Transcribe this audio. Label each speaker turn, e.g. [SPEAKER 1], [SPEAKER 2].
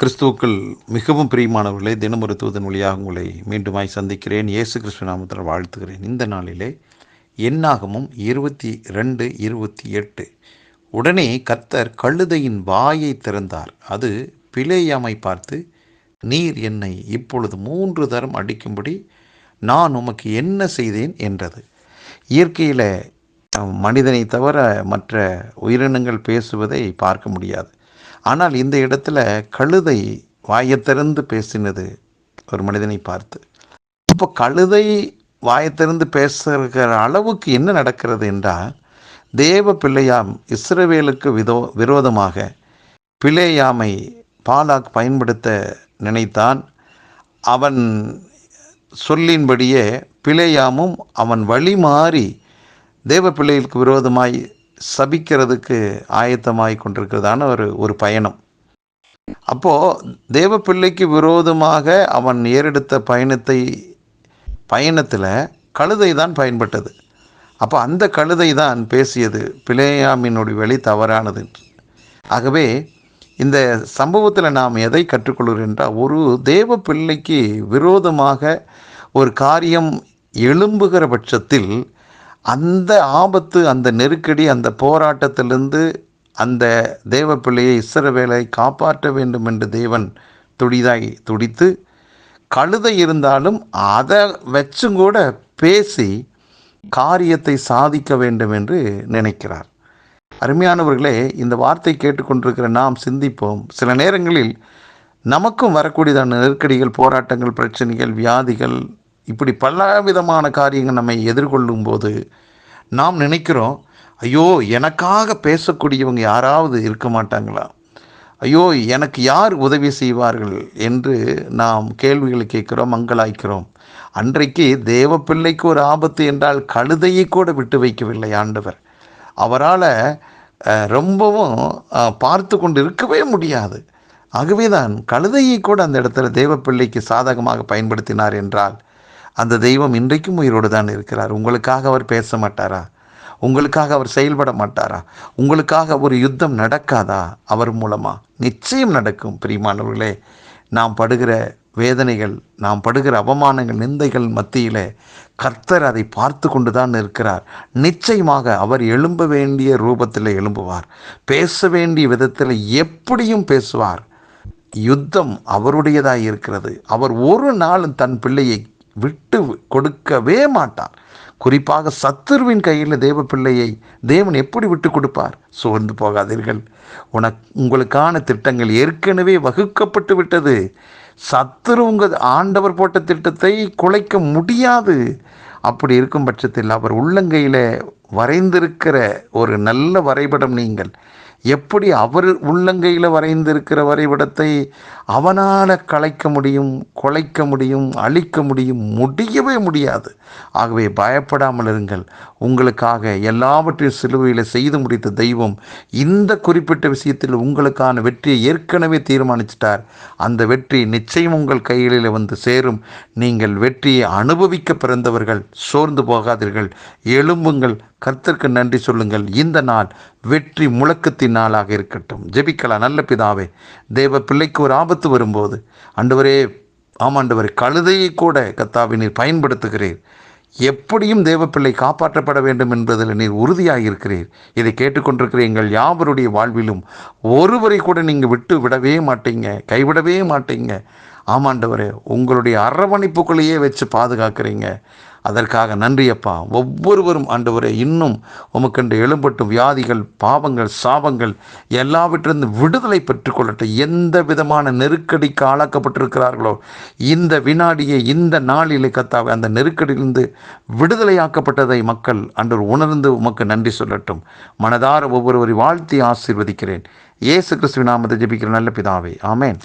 [SPEAKER 1] கிறிஸ்துவுக்கள் மிகவும் பிரியமானவர்களே தினம் ஒரு தூதன் வழியாக உங்களை மீண்டுமாய் சந்திக்கிறேன். இயேசு கிறிஸ்து நாமத்தில் வாழ்த்துகிறேன். இந்த நாளிலே என்னாகமும் இருபத்தி ரெண்டு இருபத்தி எட்டு. உடனே கர்த்தர் கழுதையின் வாயை திறந்தார். அது பிழையாமை பார்த்து நீர் என்னை இப்பொழுது மூன்று தரம் அடிக்கும்படி நான் உமக்கு என்ன செய்தேன்? என்றது. இயற்கையில் மனிதனை தவிர மற்ற உயிரினங்கள் பேசுவதை பார்க்க முடியாது. ஆனால் இந்த இடத்துல கழுதை வாயை திறந்து பேசினது ஒரு மனிதனை பார்த்து. இப்போ கழுதை வாயை திறந்து பேசுகிற அளவுக்கு என்ன நடக்கிறது என்றால் தேவ பிள்ளையாம் இஸ்ரவேலுக்கு விதோ விரோதமாக பிள்ளையாமை பாலாக் பயன்படுத்த நினைத்தான். அவன் சொல்லின்படியே பிழையாமும் அவன் வழி மாறி தேவ பிள்ளைகளுக்கு விரோதமாய் சபிக்கிறதுக்கு ஆயத்தமாய் கொண்டிருக்கிறதான ஒரு ஒரு பயணம். அப்போது தேவ பிள்ளைக்கு விரோதமாக அவன் ஏறெடுத்த பயணத்தை பயணத்தில் கழுதை தான் பயன்பட்டது. அப்போ அந்த கழுதை தான் பேசியது பிளேயாமினுடைய வழி தவறானது ஆகவே இந்த சம்பவத்தில் நாம் எதை கற்றுக்கொள்கிறோம் என்றால் ஒரு தேவ பிள்ளைக்கு விரோதமாக ஒரு காரியம் எழும்புகிற பட்சத்தில் அந்த ஆபத்து அந்த நெருக்கடி அந்த போராட்டத்திலிருந்து அந்த தேவ பிள்ளையை இஸ்ரவேலை காப்பாற்ற வேண்டும் என்று தேவன் துடிதாய் துடித்து கழுதை இருந்தாலும் அதை வச்சும் கூட பேசி காரியத்தை சாதிக்க வேண்டும் என்று நினைக்கிறார். அருமையானவர்களே இந்த வார்த்தை கேட்டுக்கொண்டிருக்கிற நாம் சிந்திப்போம். சில நேரங்களில் நமக்கும் வரக்கூடியதான நெருக்கடிகள் போராட்டங்கள் பிரச்சனைகள் வியாதிகள் இப்படி பல விதமான காரியங்கள் நம்மை எதிர்கொள்ளும் போது நாம் நினைக்கிறோம் ஐயோ எனக்காக பேசக்கூடியவங்க யாராவது இருக்க மாட்டாங்களா? ஐயோ எனக்கு யார் உதவி செய்வார்கள்? என்று நாம் கேள்விகளை கேட்கிறோம் மங்களாய்க்கிறோம் அன்றைக்கு தேவ பிள்ளைக்கு ஒரு ஆபத்து என்றால் கழுதையை கூட விட்டு வைக்கவில்லை ஆண்டவர். அவரால் ரொம்பவும் பார்த்து கொண்டு இருக்கவே முடியாது. ஆகவே தான் கழுதையை கூட அந்த இடத்துல தேவ பிள்ளைக்கு சாதகமாக பயன்படுத்தினார் என்றால் அந்த தெய்வம் இன்றைக்கும் உயிரோடு தான் இருக்கிறார். உங்களுக்காக அவர் பேச மாட்டாரா? உங்களுக்காக அவர் செயல்பட மாட்டாரா? உங்களுக்காக ஒரு யுத்தம் நடக்காதா? அவர் மூலமாக நிச்சயம் நடக்கும். பிரியமானவர்களே நாம் படுகிற வேதனைகள் நாம் படுகிற அவமானங்கள் நிந்தைகள் மத்தியில் கர்த்தர் அதை பார்த்து கொண்டு தான் இருக்கிறார். நிச்சயமாக அவர் எழும்ப வேண்டிய ரூபத்தில் எழும்புவார். பேச வேண்டிய விதத்தில் எப்படியும் பேசுவார். யுத்தம் அவருடையதாக இருக்கிறது. அவர் ஒரு நாளும் தன் பிள்ளையை விட்டு கொடுக்கவே மாட்டார் குறிப்பாக சத்துருவின் கையில் தேவ பிள்ளையை தேவன் எப்படி விட்டு கொடுப்பார்? சோர்ந்து போகாதீர்கள். உனக்கு உங்களுக்கான திட்டங்கள் ஏற்கனவே வகுக்கப்பட்டு விட்டது. சத்துரு உங்கள் ஆண்டவர் போட்ட திட்டத்தை குலைக்க முடியாது. அப்படி இருக்கும் பட்சத்தில் அவர் உள்ளங்கையில் வரைந்திருக்கிற ஒரு நல்ல வரைபடம் நீங்கள். எப்படி அவர் உள்ளங்கையில் வரைந்திருக்கிற வரைபடத்தை அவனால் கலைக்க முடியும் குலைக்க முடியும் அழிக்க முடியும் முடியவே முடியாது. ஆகவே பயப்படாமல் இருங்கள். உங்களுக்காக எல்லாவற்றையும் சிலுவையில் செய்து முடித்த தெய்வம் இந்த குறிப்பிட்ட விஷயத்தில் உங்களுக்கான வெற்றியை ஏற்கனவே தீர்மானிச்சிட்டார். அந்த வெற்றி நிச்சயம் உங்கள் கைகளில் வந்து சேரும். நீங்கள் வெற்றியை அனுபவிக்க பிறந்தவர்கள் சோர்ந்து போகாதீர்கள். எழும்புங்கள். கர்த்தருக்கு நன்றி சொல்லுங்கள். இந்த நாள் வெற்றி முழக்கத்தின் நாளாக இருக்கட்டும். ஜெபிக்கலாம். நல்ல பிதாவே தேவ பிள்ளைக்கு ஒரு ஆபத்து வரும்போது அன்றுவரே ஆமாண்டவர் கழுதையை கூட கத்தாவை நீர் பயன்படுத்துகிறீர். எப்படியும் தேவப்பிள்ளை காப்பாற்றப்பட வேண்டும் என்பதில் நீர் உறுதியாக இருக்கிறீர் இதை கேட்டுக்கொண்டிருக்கிற எங்கள் யாவருடைய வாழ்விலும் ஒருவரை கூட நீங்கள் விட்டு விடவே மாட்டீங்க கைவிடவே மாட்டீங்க. ஆமாண்டவரே உங்களுடைய அரவணைப்புக்குள்ளேயே வச்சு பாதுகாக்கிறீங்க. அதற்காக நன்றியப்பா. ஒவ்வொருவரும் ஆண்டவரே இன்னும் உமக்கென்று எழும்பட்டும் வியாதிகள் பாவங்கள் சாபங்கள் எல்லாவற்றிலிருந்து விடுதலை பெற்றுக்கொள்ளட்டும். எந்த விதமான நெருக்கடிக்கு ஆளாக்கப்பட்டிருக்கிறார்களோ இந்த வினாடியை இந்த நாளிலே கத்தாவை அந்த நெருக்கடியிலிருந்து விடுதலையாக்கப்பட்டதை மக்கள் அன்று உணர்ந்து உமக்கு நன்றி சொல்லட்டும். மனதார ஒவ்வொருவரை வாழ்த்தி ஆசீர்வதிக்கிறேன். இயேசு கிறிஸ்துவின் நாமத்தை ஜெபிக்கிற நல்ல பிதாவே. ஆமேன்.